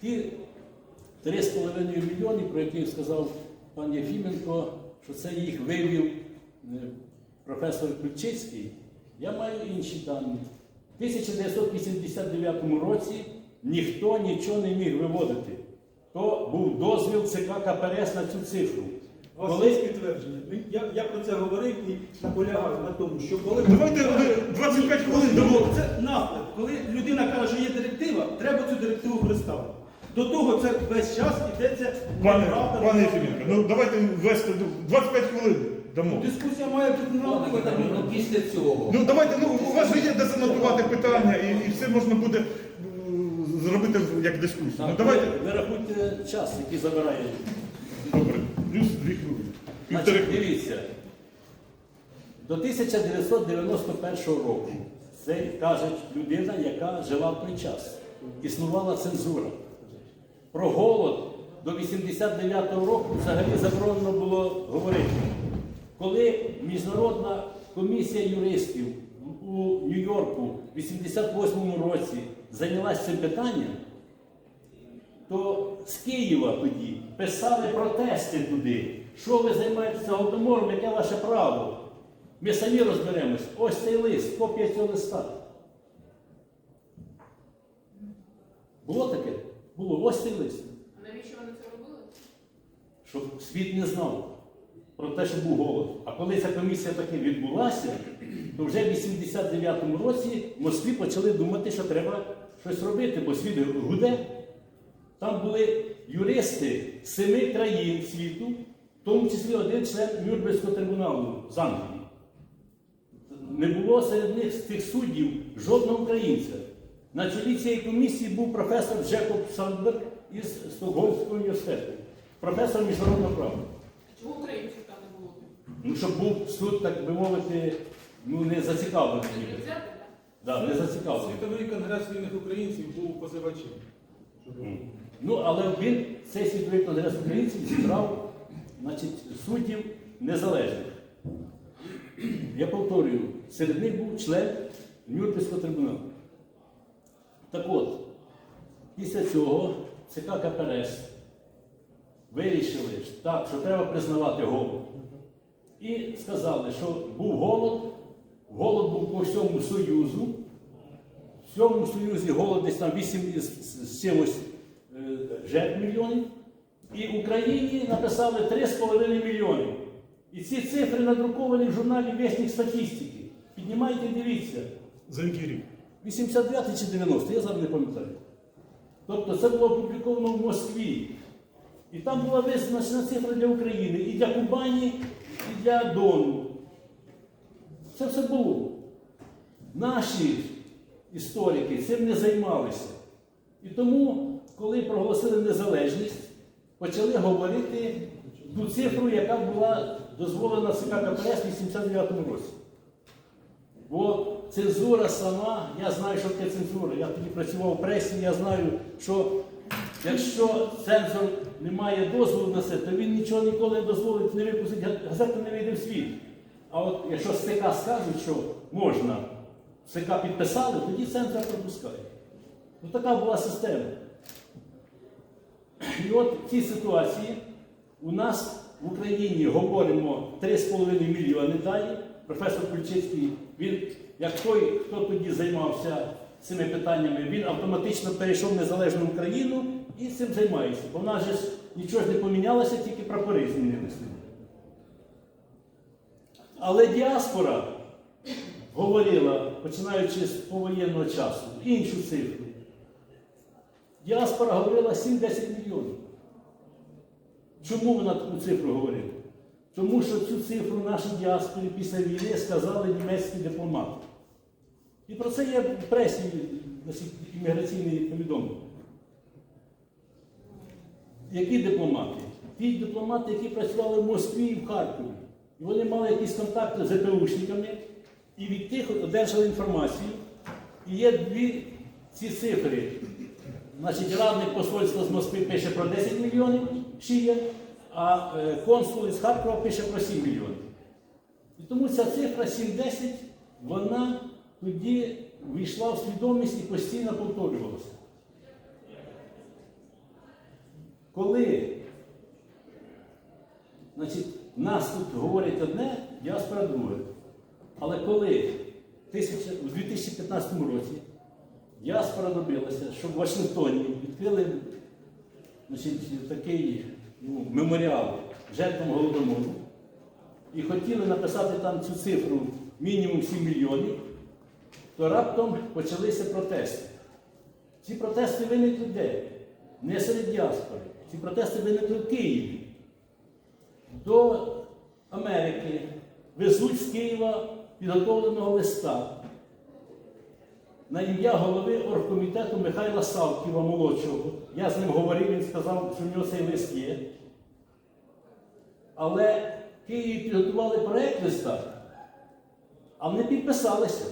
Ті 3,5 мільйони, про які сказав пан Єфіменко, що це їх вивів е, професор Ключицький, я маю інші дані. В 1989 році ніхто нічого не міг виводити. То був дозвіл ЦК КПРС на цю цифру. Коли підтвердження. Ну, Я, я про це говорив і наполягаю на тому, що коли Давайте 25 хвилин дамо. це наслідок. Коли людина каже, що є директива, треба цю директиву представити. До того це весь час йдеться Пане, неправда. пане Єфіменко, ну давайте ввести 25 хвилин дамо. Дискусія має бути Катерино, наладена. ну після цього. Ну давайте, ну у вас же є де занотувати питання і, і все можна буде м, зробити як дискусію. Ну давайте. ви, ви рахуйте час, який забирає. Добре, плюс 2 хвилини. Півтори Значить, хвилини. дивіться, до 1991 року це каже людина, яка жила в той час. Існувала цензура. Про голод до 89-го року взагалі заборонено було говорити. Коли міжнародна комісія юристів у Нью-Йорку в 88-му році зайнялася цим питанням, то з Києва тоді писали протести туди. Що ви займаєтеся голодомором, яке ваше право? Ми самі розберемось. Ось цей лист, копія цього листа. Було таке? Було. Ось цей лист. А навіщо вони це робили? Щоб світ не знав про те, що був голод. А коли ця комісія таки відбулася, то вже в 89-му році в Москві почали думати, що треба щось робити, бо світ гуде. Там були юристи семи країн світу, в тому числі один член Нюрнберзького трибуналу з Англії. Не було серед них з цих суддів жодного українця. На чолі цієї комісії був професор Джекоб Сандберг із Стокгольмського університету, професор міжнародного права. А Чого українців там не було? Ну, щоб був суд, так би мовити, ну не зацікавлений. Да, не зацікавлений. Світовий конгрес вільних українців був позивачем. Ну, але він, цей світовий конгрес українців, зібрав значить, суддів незалежних. Я повторюю, серед них був член Нюрнберзького трибуналу. Так от, після цього ЦК КПРС вирішили, що треба признавати голод. І сказали, що був голод, голод був по всьому Союзу. В цьому Союзі голод десь там 8 з чимось е, жертв мільйонів. І Україні написали 3,5 мільйони. І ці цифри надруковані в журналі Весник статистики. Піднімайте, дивіться. За який рік? 89 чи 90, я зараз не пам'ятаю. Тобто це було опубліковано в Москві. І там була визначена цифра для України, і для Кубані, і для Дону. Це все було. Наші історики цим не займалися. І тому, коли проголосили незалежність, почали говорити ту цифру, яка була дозволена ЦК КПРС в 89 році. Бо цензура сама, я знаю, що таке цензура. Я тоді працював в пресі, я знаю, що якщо цензор не має дозволу на це, то він нічого ніколи не дозволить, не випустить, газета не вийде в світ. А от якщо з скажуть, що можна, ЦК підписали, тоді цензор пропускає. Ну така була система. І от в цій ситуації у нас в Україні говоримо 3,5 мільйони далі. Професор Ключицький, він, як той, хто тоді займався цими питаннями, він автоматично перейшов в незалежну Україну і цим займається. Бо в нас же нічого ж не помінялося, тільки прапори змінилися. Але діаспора говорила, починаючи з повоєнного часу, іншу цифру. Діаспора говорила 7-10 мільйонів. Чому вона таку цифру говорила? Тому що цю цифру нашій діаспорі після війни сказали німецькі дипломати. І про це є в пресі імміграційні повідомлення. Які дипломати? Ті дипломати, які працювали в Москві і в Харкові. І вони мали якісь контакти з ЕПУшниками і від тих одержали інформацію. І є дві ці цифри. Значить, радник посольства з Москви пише про 10 мільйонів шия, а е, консул із Харкова пише про 7 мільйонів. І тому ця цифра 7-10, вона тоді війшла в свідомість і постійно повторювалася. коли значить, нас тут говорять одне, діаспора друге. Але коли у 2015 році діаспора добилася, щоб в Вашингтоні відкрили значить, такий ну, меморіал жертвам голодомору, і хотіли написати там цю цифру мінімум 7 мільйонів, то раптом почалися протести. Ці протести виникли де? Не серед діаспори. Ці протести виникли в Києві. До Америки везуть з Києва підготовленого листа на ім'я голови оргкомітету Михайла Савківа молодшого. Я з ним говорив, він сказав, що в нього цей лист є. Але Києві підготували проєкт листа, а вони підписалися.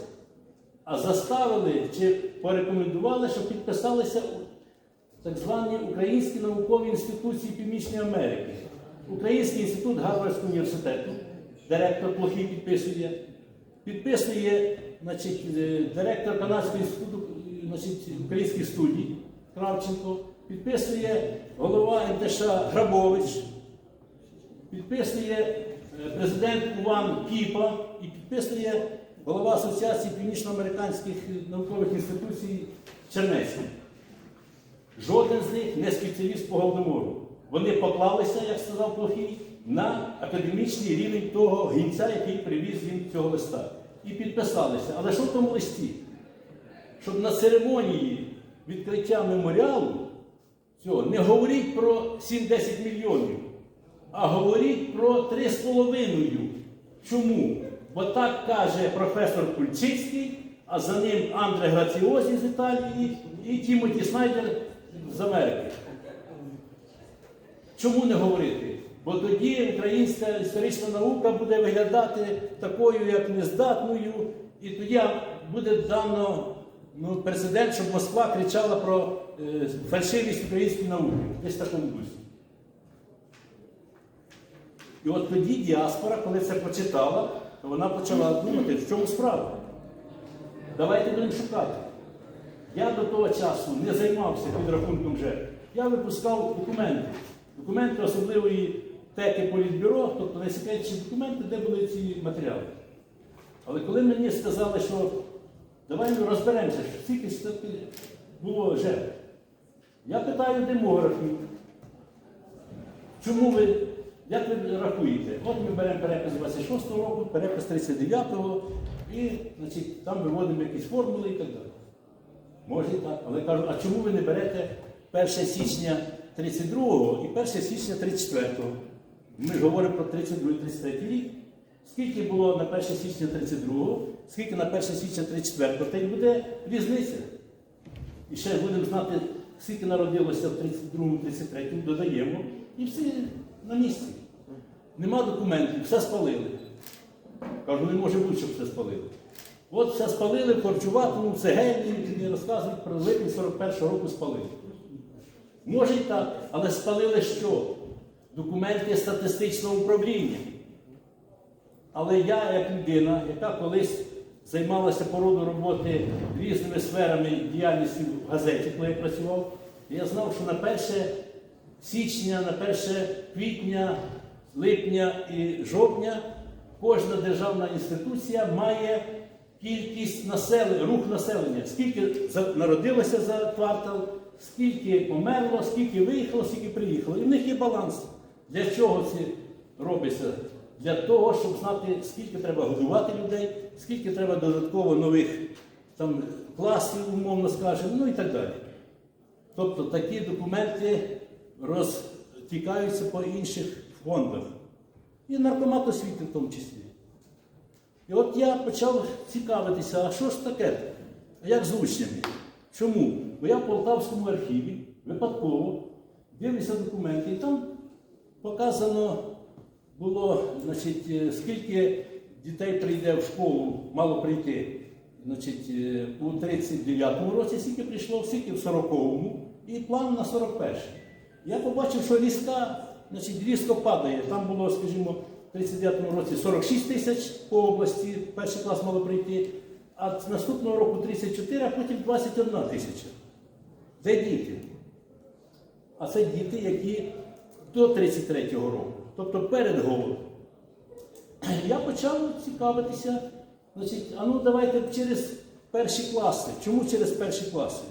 А заставили чи порекомендували, щоб підписалися так звані Українські наукові інституції Північної Америки. Український інститут Гарвардського університету, директор плохий підписує, підписує значить, е, директор е, значить, українських студій Кравченко, підписує голова НТШ Грабович, підписує е, президент Іван Кіпа і підписує голова Асоціації північноамериканських наукових інституцій Чернецький. Жоден з них не спеціаліст по голодомору. Вони поклалися, як сказав Плохий, на академічний рівень того гінця, який привіз їм цього листа. І підписалися. Але що в тому листі? Щоб на церемонії відкриття меморіалу цього не говоріть про 7-10 мільйонів, а говоріть про 3,5. Чому? Бо так каже професор Кульчицький, а за ним Андре Граціозі з Італії і Тімоті Снайдер з Америки. Чому не говорити? Бо тоді українська історична наука буде виглядати такою, як нездатною, і тоді буде дано ну, прецедент, щоб Москва кричала про е, фальшивість української науки. Десь в такому дусі. І от тоді діаспора, коли це почитала, то вона почала думати, в чому справа. Давайте будемо шукати. Я до того часу не займався підрахунком жертв. Я випускав документи. Документи особливої теки політбюро, тобто найсекретніші документи, де були ці матеріали. Але коли мені сказали, що давай ми розберемося, що скільки було жертв, я питаю демографів, чому ви, як ви рахуєте? От ми беремо перепис 26 року, перепис 39-го, і значить, там виводимо якісь формули і так далі. Може і так, але кажу, а чому ви не берете 1 січня 32-го і 1 січня 34-го? Ми говоримо про 32-33 рік. Скільки було на 1 січня 32-го, скільки на 1 січня 34-го, та й буде різниця. І ще будемо знати, скільки народилося в 32-му, 33-му, додаємо, і всі на місці. Нема документів, все спалили. Кажу, не може бути, щоб все спалили. От все спалили в Корчуватому, в розказують про липень 41-го року спалили. Може і так, але спалили що? Документи статистичного управління. Але я, як людина, яка колись займалася по роду роботи різними сферами діяльності в газеті, коли я працював, я знав, що на 1 січня, на 1 квітня, липня і жовтня кожна державна інституція має кількість населення, рух населення, скільки народилося за квартал, скільки померло, скільки виїхало, скільки приїхало. І в них є баланс. Для чого це робиться? Для того, щоб знати, скільки треба годувати людей, скільки треба додатково нових там, класів, умовно скажемо, ну і так далі. Тобто такі документи розтікаються по інших фондах. І наркомат освіти в тому числі. І от я почав цікавитися, а що ж таке? А як з учнями? Чому? Бо я в Полтавському архіві випадково дивлюся документи, і там показано було, значить, е, скільки дітей прийде в школу, мало прийти. Значить, е, у 39-му році скільки прийшло, скільки в 40-му, і план на 41-й. Я побачив, що різка, значить, різко падає. Там було, скажімо, в 39-му році 46 тисяч по області, перший клас мало прийти, а з наступного року 34, а потім 21 тисяча. Де діти? А це діти, які до 33-го року, тобто перед голодом. Я почав цікавитися, значить, а ну давайте через перші класи. Чому через перші класи?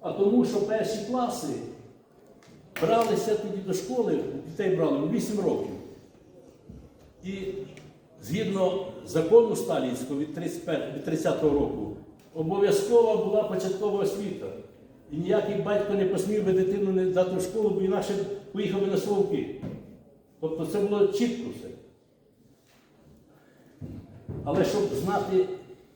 А тому, що перші класи бралися тоді до школи, дітей брали у 8 років. І згідно закону Сталінського від 31 від 30-го року, обов'язкова була початкова освіта. І ніякий батько не посмів би дитину не дати в школу, бо інакше поїхав би на Соловки. Тобто це було чітко все. Але щоб знати,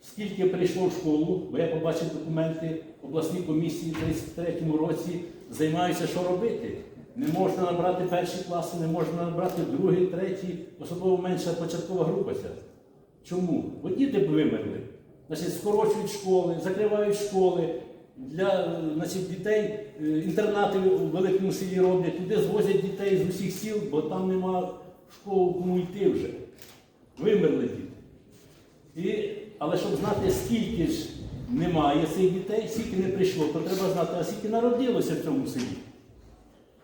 скільки прийшло в школу, бо я побачив документи обласні комісії в 33-му році, займаються, що робити. Не можна набрати перші класи, не можна набрати другий, третій, особливо менша початкова група. Чому? Бо діти б вимерли. Значить, скорочують школи, закривають школи. Для е, значить, дітей е, інтернати у великому селі роблять, туди звозять дітей з усіх сіл, бо там нема в школу кому йти вже. Вимерли діти. І, але щоб знати, скільки ж немає цих дітей, скільки не прийшло, то треба знати, а скільки народилося в цьому селі.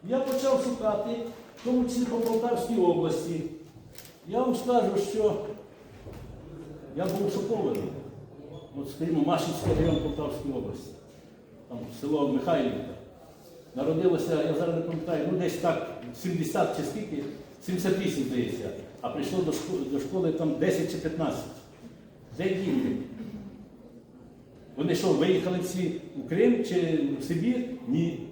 Я почав шукати, в тому числі по Полтавській області. Я вам скажу, що я був шокований. От, скажімо, Машинський район Полтавської області, там село Михайлівка. Народилося, я зараз не пам'ятаю, ну десь так, 70 чи скільки, 78, здається, а прийшло до школи, до школи там 10 чи 15. Де діти? Вони що, виїхали всі у Крим чи в Сибір? Ні.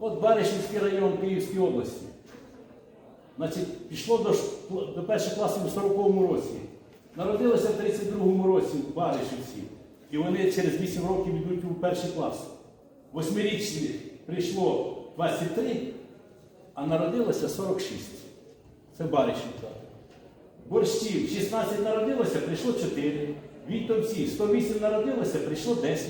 От Баришівський район Київської області. Значить, пішло до, до перших класів у 40-му році. Народилося в 32-му році в Баришівці. І вони через 8 років йдуть у перший клас. Восьмирічні прийшло 23, а народилося 46. Це Баришівка. Борщів 16 народилося, прийшло 4. Вітовці 108 народилося, прийшло 10.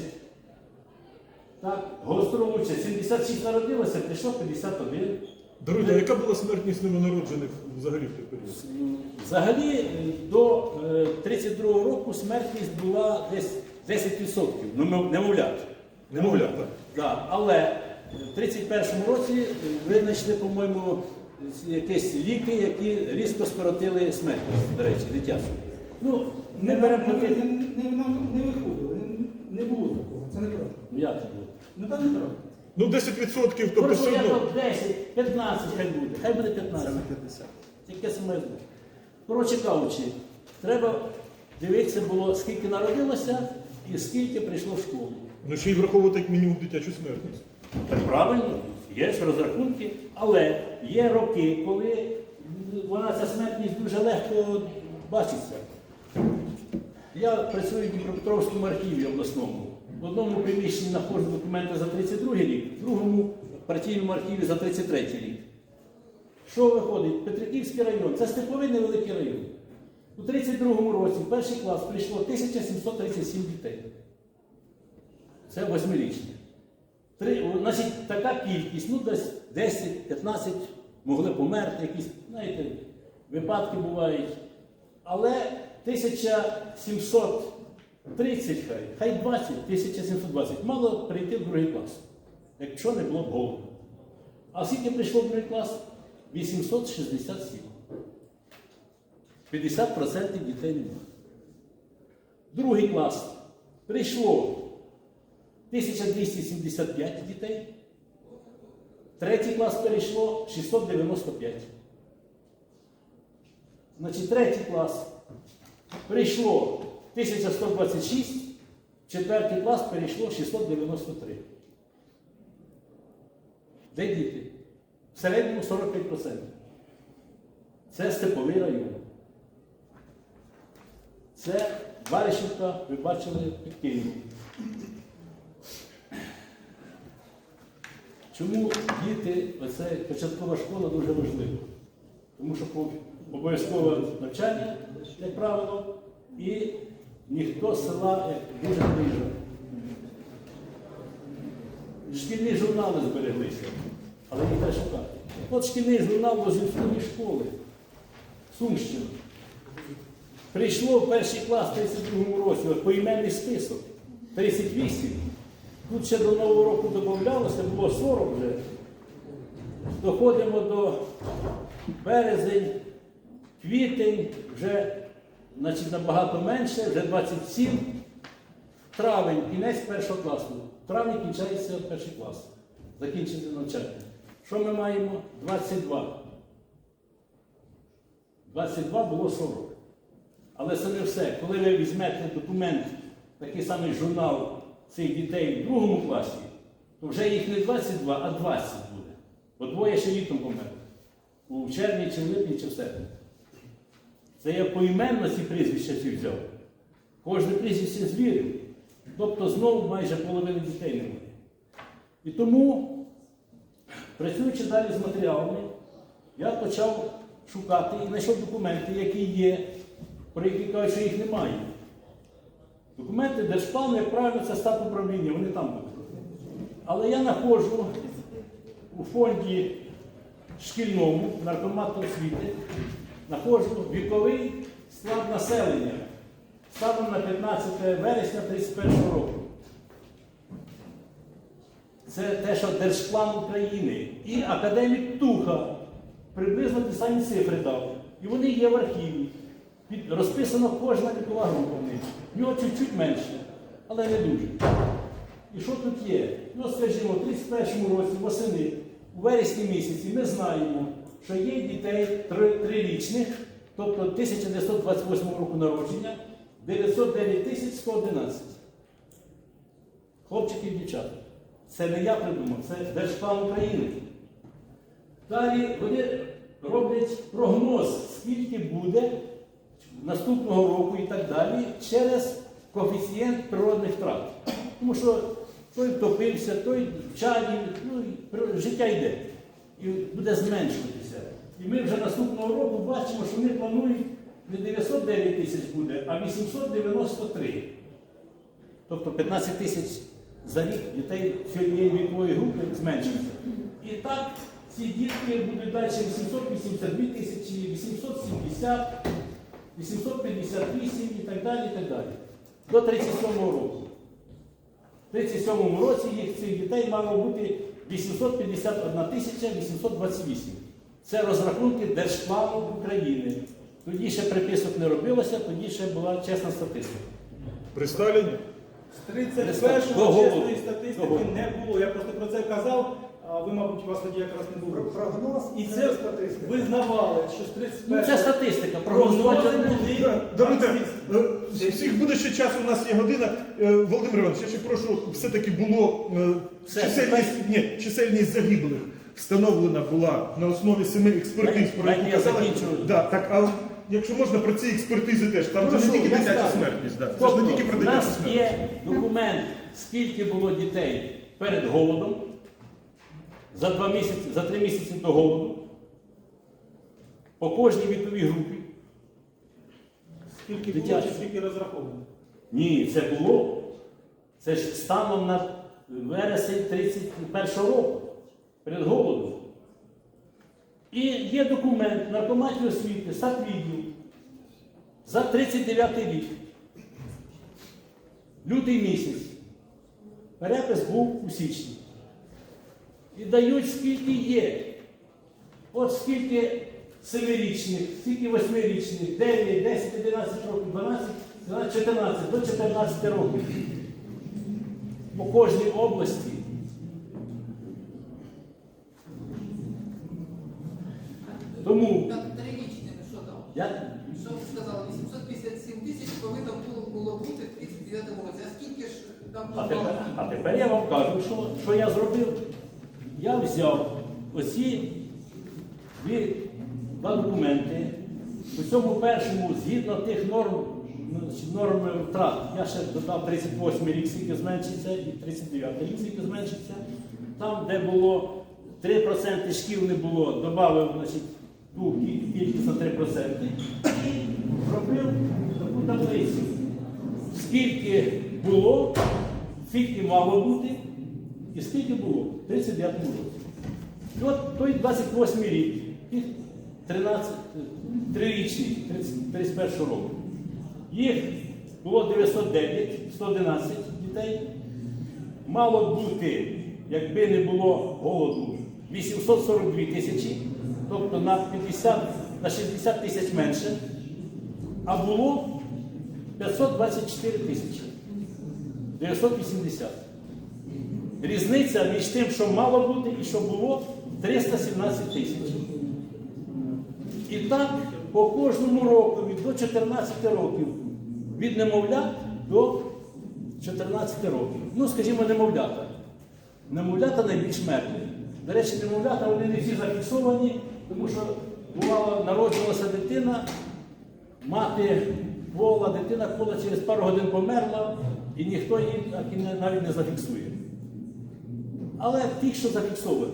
Так, Гостролуччя 76 народилося, прийшло 51. Дорогі, а яка була смертність новонароджених взагалі в той період? Взагалі е, до 32 року смертність була десь 10%, ну, мов- немовлят. Так. Да, але в 31-му році винайшли, по-моєму, якісь ліки, які різко скоротили смертність, до речі, дитячу. Ну, не беремо не, не, не, не виходило, не, не було такого. Це неправда. Ну, як це було? Ну так неправда. Ну 10%, тобто Просто все я одно. кажу, 10, 15 хай буде. Хай буде 15. Це не 50. Тільки смертно. Коротше кажучи, треба дивитися було, скільки народилося і скільки прийшло в школу. Ну ще й враховувати як мінімум дитячу смертність. Так правильно, є ж розрахунки, але є роки, коли вона ця смертність дуже легко бачиться. Я працюю в Дніпропетровському архіві обласному. В одному приміщенні знаходжу документи за 32 рік, в другому партійному архіві за 33 рік. Що виходить? Петриківський район це степовий невеликий район. У 32-му році в перший клас прийшло 1737 дітей. Це о, значить, така кількість, ну десь 10-15 могли померти, якісь, знаєте, випадки бувають. Але 1730 хай, хай 20, 1720, мало прийти в другий клас, якщо не було б голоду. А скільки прийшло в другий клас? 867. 50% дітей немає. Другий клас прийшло 1275 дітей. Третій клас перейшло 695. Значить, третій клас прийшло 1126, четвертий клас перейшло 693. Де діти? В середньому 45%. Це степовий район. Це Баришівка, ви бачили під Києвом. Чому діти, оце початкова школа дуже важлива? Тому що обов'язкове навчання, як правило, і ніхто з села як дуже не. Шкільні журнали збереглися, але їх треба шукати. От шкільний журнал Лозівської школи, Сумщина. Прийшло в перший клас в 32 році, от поіменний список 38. Тут ще до Нового року додавалося, було 40 вже. Доходимо до березень, квітень, вже значить, набагато менше, вже 27. Травень, кінець першого класу. В травні кінчається перший клас. Закінчиться навчання. Що ми маємо? 22. 22 було 40. Але це не все. Коли ви візьмете документ, такий самий журнал цих дітей в другому класі, то вже їх не 22, а 20 буде. Бо двоє ще літом померли. У червні, чи в липні, чи в серпні. Це я поіменно ці прізвища ці взяв. Кожне прізвище звірив. Тобто знову майже половини дітей немає. І тому, працюючи далі з матеріалами, я почав шукати і знайшов документи, які є, про які кажуть, що їх немає. Документи держплану, як правильно, це стат управління, вони там будуть. Але я знаходжу у фонді шкільному наркомату освіти, знаходжу віковий склад населення станом на 15 вересня 31 року. Це те, що Держплан України і академік Туха приблизно ті самі цифри дав. І вони є в архіві. Під, розписано кожна вікова група в них. В нього чуть-чуть менше, але не дуже. І що тут є? Ну, скажімо, в 31 році восени, у вересні місяці, ми знаємо, що є дітей три- трирічних, тобто 1928 року народження, 909 тисяч 111. Хлопчики і дівчата. Це не я придумав, це Держплан України. Далі вони роблять прогноз, скільки буде наступного року і так далі через коефіцієнт природних втрат. Тому що той втопився, той в чаді, ну, життя йде. І буде зменшуватися. І ми вже наступного року бачимо, що вони планують не 909 тисяч буде, а 893. Тобто 15 тисяч за рік дітей цієї вікової групи зменшиться. І так ці дітки будуть далі 882 тисячі, 870, 858 і так далі. і так далі. До 37-го року. В 37-му році їх цих дітей мало бути 851 828. Це розрахунки Держплану України. Тоді ще приписок не робилося, тоді ще була чесна статистика. При Сталіні? З 31-го чесної статистики не було. Я просто про це казав, а ви, мабуть, у вас тоді якраз не було. Прогноз І це це статистика. визнавали, що з Ну, це статистика. прогнози Прогнози були. Да, Давайте, марксистські. е, всіх буде ще час, у нас є година. Е, Володимир Іванович, я ще прошу, все-таки було е, Все, чисельність, ні, чисельність загиблих встановлена була на основі семи експертиз, Дайте- про які дайте я казали. закінчу. Да, так, а якщо можна про ці експертизи теж, там же Прошу, не тільки я дитяча скажу. смертність, да. це ж Тобто, не тільки про у дитячу нас смертність. є документ, скільки було дітей перед голодом, за два місяці, за три місяці до голоду, по кожній віковій групі. Скільки було, чи скільки розраховано? Ні, це було. Це ж станом на вересень 31 року, перед голодом. І є документ наркоматії освіти, статвідділ за 39 рік. Лютий місяць. Перепис був у січні. І дають скільки є. От скільки семирічних, скільки восьмирічних, 9, 10, 11 років, 12, 13, 14, до 14 років. По кожній області. Тому я Що ви сказали? 857 тисяч повинно було, бути в 39 році. А скільки ж там було? тепер, а тепер я вам кажу, що, що я зробив. Я взяв оці два документи. У цьому першому, згідно тих норм, значить, норм втрат, я ще додав 38 рік, скільки зменшиться, і 39 рік, скільки зменшиться. Там, де було 3% шкіл не було, додав ту кількість на 3% і робив таку таблицю скільки було, скільки мало бути, і скільки було в 39 році. І от той 28 рік, їх 13, трирічний, 30 31 року. Їх було 909, 111 дітей. мало бути, якби не було голоду, 842 тисячі, тобто на 50, на 60 тисяч менше, а було 524 тисячі. 980. Різниця між тим, що мало бути і що було 317 тисяч. І так по кожному року до 14 років. Від немовлят до 14 років. Ну, скажімо, немовлята. Немовлята найбільш мертві. До речі, немовлята вони не всі зафіксовані, тому що бувало, народжувалася дитина, мати пола, дитина пола через пару годин померла, і ніхто її навіть не зафіксує. Але ті, що зафіксовані.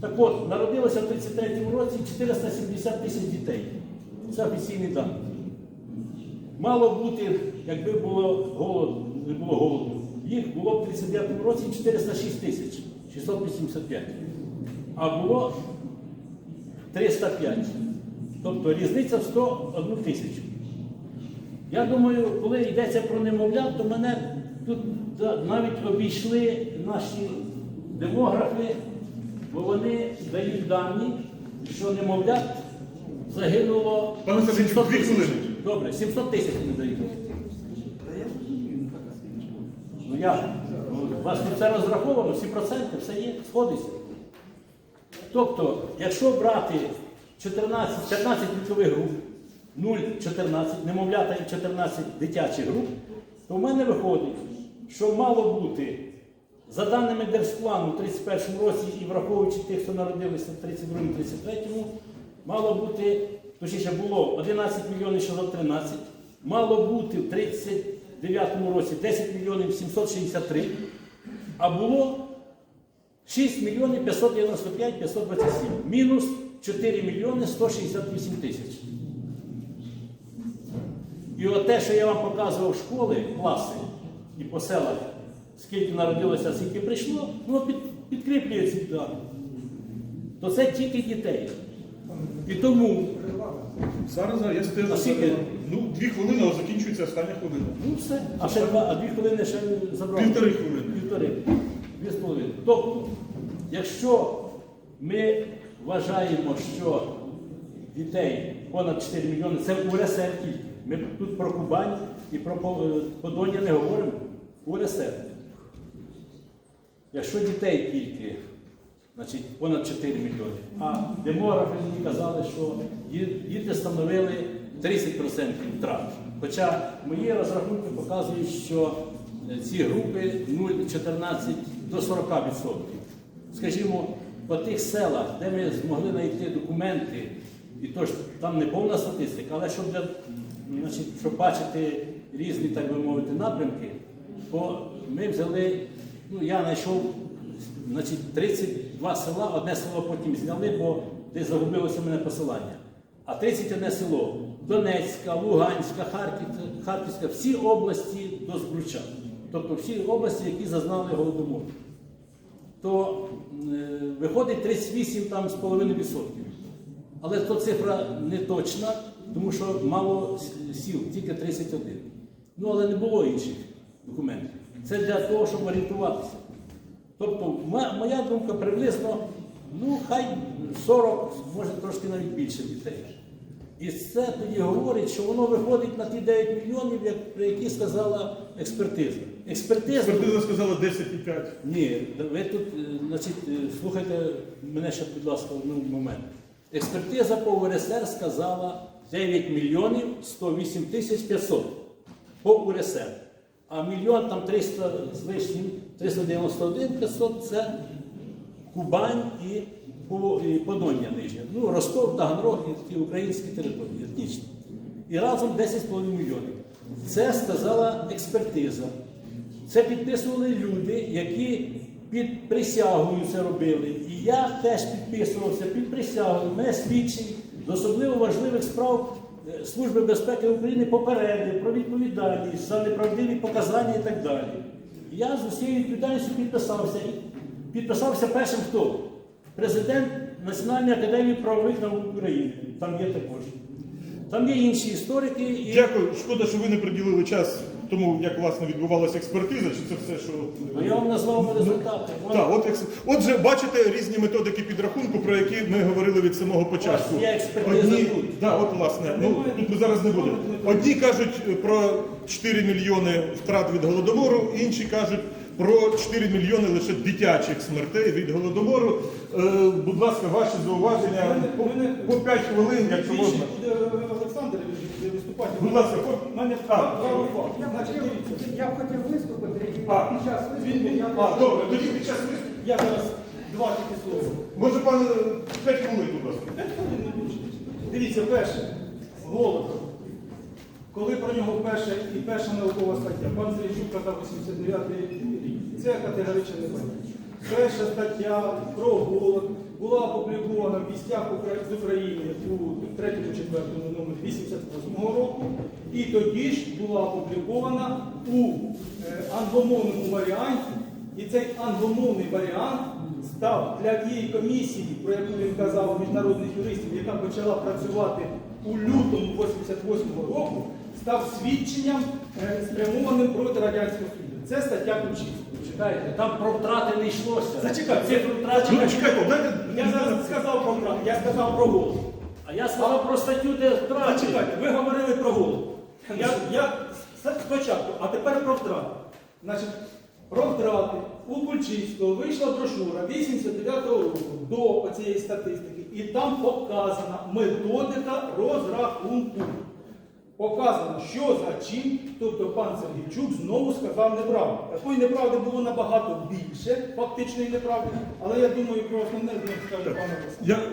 Так от, народилося в 33-му році 470 тисяч дітей. Це офіційні дані. Мало бути, якби було голод, не було голоду. Їх було в 39-му році 406 тисяч, 685. А було 305. Тобто різниця в 101 тисячу. Я думаю, коли йдеться про немовлят, то мене тут навіть обійшли наші демографи, бо вони дають дані, що немовлят загинуло Пане Сергію, 700 дві хвилини. Добре, 700 тисяч не дають. Ну як? Ну, У вас тут все розраховано, всі проценти, все є, сходиться. Тобто, якщо брати 14, 15 вікових груп, 0,14, немовлята і 14 дитячих груп, то в мене виходить, що мало бути, за даними Держплану у 31 році і враховуючи тих, хто народилися в 32-33, мало бути, точніше було 11 мільйонів 613, мало бути в 39 році 10 мільйонів 763, а було 6 мільйонів 595 527. Мінус 4 мільйони 168 тисяч. І от те, що я вам показував школи, класи і по селах, скільки народилося, скільки прийшло, воно під, підкріплює ці дані. То це тільки дітей. І тому, Зараз я стежу. А скільки? Ну, дві хвилини, але закінчується остання хвилина. ну все, а ще два, а дві хвилини ще забрали. Півтори хвилини. Півтори. Дві з половиною. Тобто, якщо ми вважаємо, що дітей понад 4 мільйони, це УРСР тільки. Ми тут про Кубань і про е, Подоння не говоримо. УРСР. Якщо дітей тільки, значить понад 4 мільйони. А демографи мені казали, що діти становили 30% втрат. Хоча мої розрахунки показують, що е, ці групи 0,14 до 40%. Скажімо, по тих селах, де ми змогли знайти документи, і то ж там не повна статистика, але щоб, для, значить, щоб бачити різні, так би мовити, напрямки, то ми взяли, ну я знайшов значить, 32 села, одне село потім зняли, бо десь загубилося мене посилання. А 31 село Донецька, Луганська, Харківська, всі області до Збруча. Тобто всі області, які зазнали голодомор. То е, виходить 38 там з половиною відсотків. Але то цифра не точна, тому що мало сіл, тільки 31. Ну, але не було інших документів. Це для того, щоб орієнтуватися. Тобто, моя думка приблизно, ну, хай 40, може трошки навіть більше дітей. І це тоді говорить, що воно виходить на ті 9 мільйонів, як, про які сказала експертиза. Експертиза. Експертиза сказала 10,5. Ні, ви тут, е, значить, е, слухайте мене ще, будь ласка, один момент. Експертиза по УРСР сказала 9 мільйонів 108 тисяч 500 по УРСР. А мільйон там 300 з лишнім, 391 500 це Кубань і, Подоння нижнє. Ну, Ростов, Таганрог і ті українські території етнічні. І разом 10,5 мільйонів. Це сказала експертиза. Це підписували люди, які під присягою це робили. І я теж підписувався під присягою. Мене свідчень з особливо важливих справ Служби безпеки України попередив про відповідальність за неправдиві показання і так далі. Я з усією відповідальністю підписався. Підписався першим хто? Президент Національної академії правових наук України. Там є також. Там є інші історики. І... Дякую. Шкода, що ви не приділили час тому як власне відбувалася експертиза, чи це все, що Ну, я вам назвав результати. так, от екс- отже, бачите різні методики підрахунку, про які ми говорили від самого початку. є експертиза Одні, тут. да, от власне, ну тут ми зараз не будемо. Одні кажуть е, про 4 мільйони втрат від голодомору, інші кажуть про 4 мільйони лише дитячих смертей від голодомору. Е, будь ласка, ваші зауваження по, по 5 хвилин, якщо можна. буде Олександр буде. Будь ласка, У мене факт. Я хотів, я б хотів виступити, і А, під час виступу я А, добре, тоді під час виступу. Я зараз два тільки слова. Може, пане 5 хвилин, будь ласка. П'ять хвилин не більше. Дивіться, перше, голод. Коли про нього перша і перша наукова стаття, пан Зрічук казав 89 рік, це категорично не правда. Перша стаття про голод була опублікована в вістях з України у 3-4 номері 88 року, і тоді ж була опублікована у е, англомовному варіанті, і цей англомовний варіант став для тієї комісії, про яку він казав, міжнародних юристів, яка почала працювати у лютому 88 року, став свідченням е, спрямованим проти Радянського Союзу. Це стаття Ключівського. Читайте, там про втрати не йшлося. Зачекайте. Цифру втрат. Ну, чекайте, дайте. Я зараз сказав про втрати, я сказав про голод. А я сказав про статтю, де втрати. Зачекайте, ви говорили про голод. Я, я спочатку, а тепер про втрати. Значить, про втрати у Кульчицького вийшла брошура 89-го року до цієї статистики, і там показана методика розрахунку. Показано, що за чим, тобто пан Сергійчук знову сказав неправду. Такої неправди було набагато більше, фактичної неправди, але я думаю, про основне з них скаже пане Олександр.